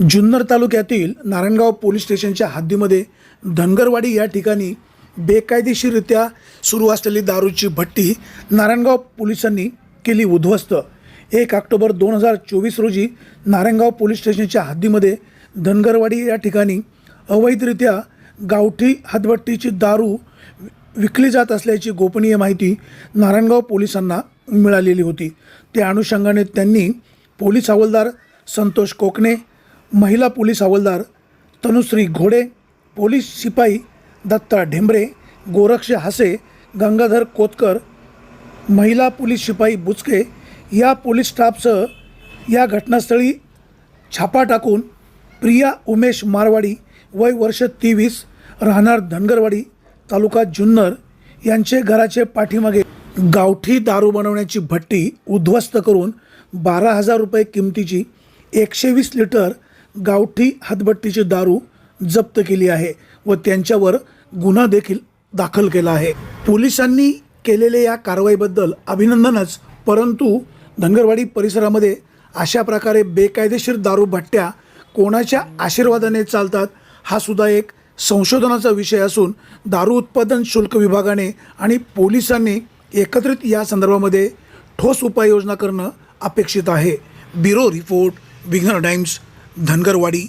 जुन्नर तालुक्यातील नारायणगाव पोलीस स्टेशनच्या हद्दीमध्ये धनगरवाडी या ठिकाणी बेकायदेशीररित्या सुरू असलेली दारूची भट्टी नारायणगाव पोलिसांनी केली उद्ध्वस्त. एक ऑक्टोबर दोन हजार चोवीस रोजी नारायणगाव पोलीस स्टेशनच्या हद्दीमध्ये धनगरवाडी या ठिकाणी अवैधरित्या गावठी हातभट्टीची दारू विकली जात असल्याची गोपनीय माहिती नारायणगाव पोलिसांना मिळालेली होती. त्या अनुषंगाने त्यांनी पोलीस हवालदार संतोष कोकणे महिला पोलीस हवालदार तनुश्री घोडे पोलीस शिपाई दत्ता ढेंबरे गोरक्ष हासे गंगाधर कोतकर महिला पोलीस शिपाई बुचके या पोलीस स्टाफसह या घटनास्थळी छापा टाकून प्रिया उमेश मारवाडी वय वर्ष तेवीस राहणार धनगरवाडी तालुका जुन्नर यांचे घराचे पाठीमागे गावठी दारू बनवण्याची भट्टी उद्ध्वस्त करून बारा हजार रुपये किमतीची एकशे वीस लिटर गावठी हातभट्टीची दारू जप्त केली आहे व त्यांच्यावर गुन्हा देखील दाखल केला आहे. पोलिसांनी केलेल्या या कारवाईबद्दल अभिनंदनच परंतु धनगरवाडी परिसरामध्ये अशा प्रकारे बेकायदेशीर दारू भट्ट्या कोणाच्या आशीर्वादाने चालतात हा सुद्धा एक संशोधनाचा विषय असून दारू उत्पादन शुल्क विभागाने आणि पोलिसांनी एकत्रित या संदर्भामध्ये ठोस उपाययोजना करणं अपेक्षित आहे. Bureau report Vighnar Times Dhangarwadi